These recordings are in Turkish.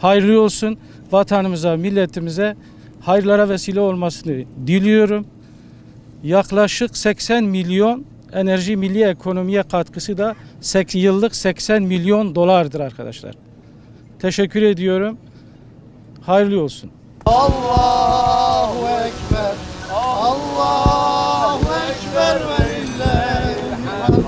hayırlı olsun. Vatanımıza, milletimize hayırlara vesile olmasını diliyorum. Yaklaşık 80 milyon enerji milli ekonomiye katkısı da sek- yıllık 80 milyon dolardır arkadaşlar. Teşekkür ediyorum. Hayırlı olsun. Allahu Ekber. Allahu Ekber ve lillahi'l hamd.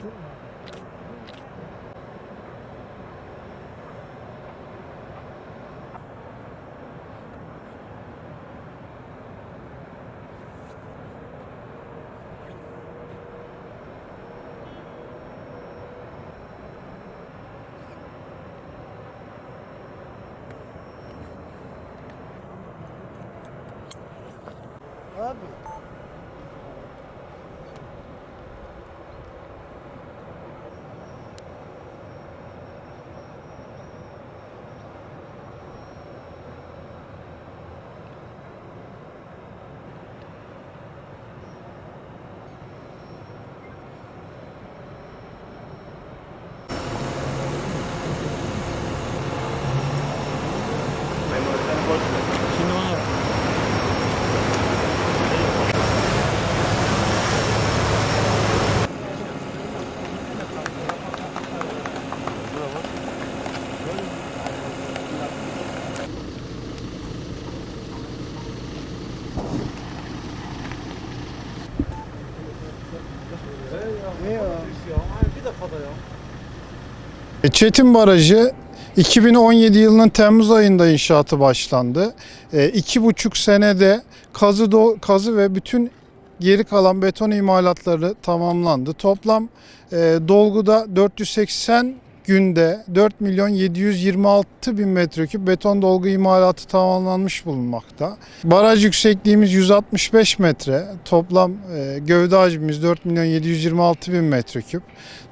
Bismillah Allahu Ekber. Abi. E, Çetin Barajı 2017 yılının Temmuz ayında inşaatı başlandı. E, iki buçuk senede kazı, do- kazı ve bütün geri kalan beton imalatları tamamlandı. Toplam e, dolguda 480 günde 4 milyon 726 bin metreküp beton dolgu imalatı tamamlanmış bulunmakta. Baraj yüksekliğimiz 165 metre. Toplam e, gövde hacmimiz 4 milyon 726 bin metreküp.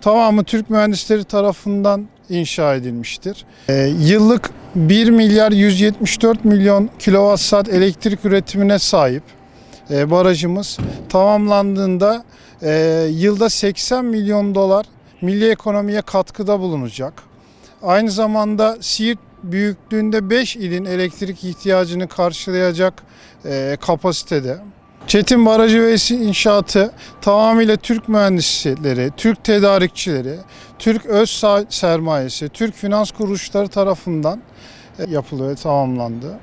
Tamamı Türk mühendisleri tarafından inşa edilmiştir. E, yıllık 1 milyar 174 milyon kilowatt saat elektrik üretimine sahip e, barajımız tamamlandığında yılda 80 milyon dolar milli ekonomiye katkıda bulunacak. Aynı zamanda Siirt büyüklüğünde 5 ilin elektrik ihtiyacını karşılayacak e, kapasitede. Çetin Barajı ve inşaatı tamamıyla Türk mühendisleri, Türk tedarikçileri, Türk öz sermayesi, Türk finans kuruluşları tarafından e, yapılıyor, tamamlandı.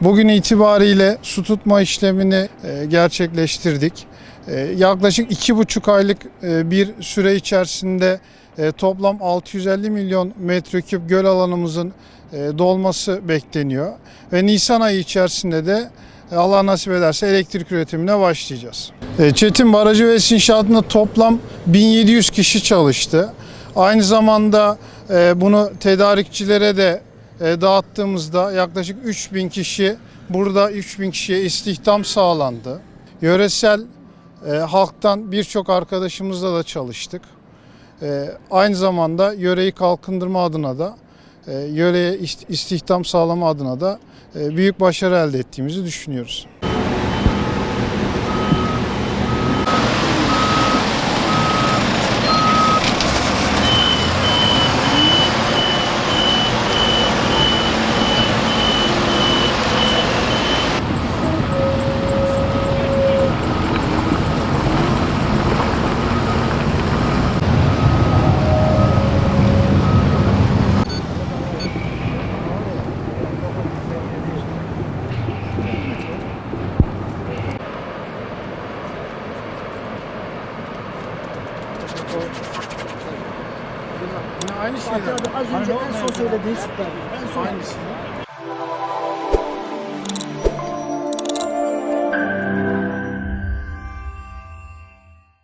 Bugün itibariyle su tutma işlemini e, gerçekleştirdik. E, Yaklaşık iki buçuk aylık e, bir süre içerisinde toplam 650 milyon metreküp göl alanımızın dolması bekleniyor. Ve Nisan ayı içerisinde de Allah nasip ederse elektrik üretimine başlayacağız. Çetin Barajı ve inşaatında toplam 1700 kişi çalıştı. Aynı zamanda bunu tedarikçilere de dağıttığımızda yaklaşık 3000 kişi burada 3000 kişiye istihdam sağlandı. Yöresel e, halktan birçok arkadaşımızla da çalıştık. E, aynı zamanda yöreyi kalkındırma adına da e, yöreye ist- istihdam sağlama adına da e, büyük başarı elde ettiğimizi düşünüyoruz. Aynı Fatih abi az önce en son söylediğin süper. En son. Aynısı.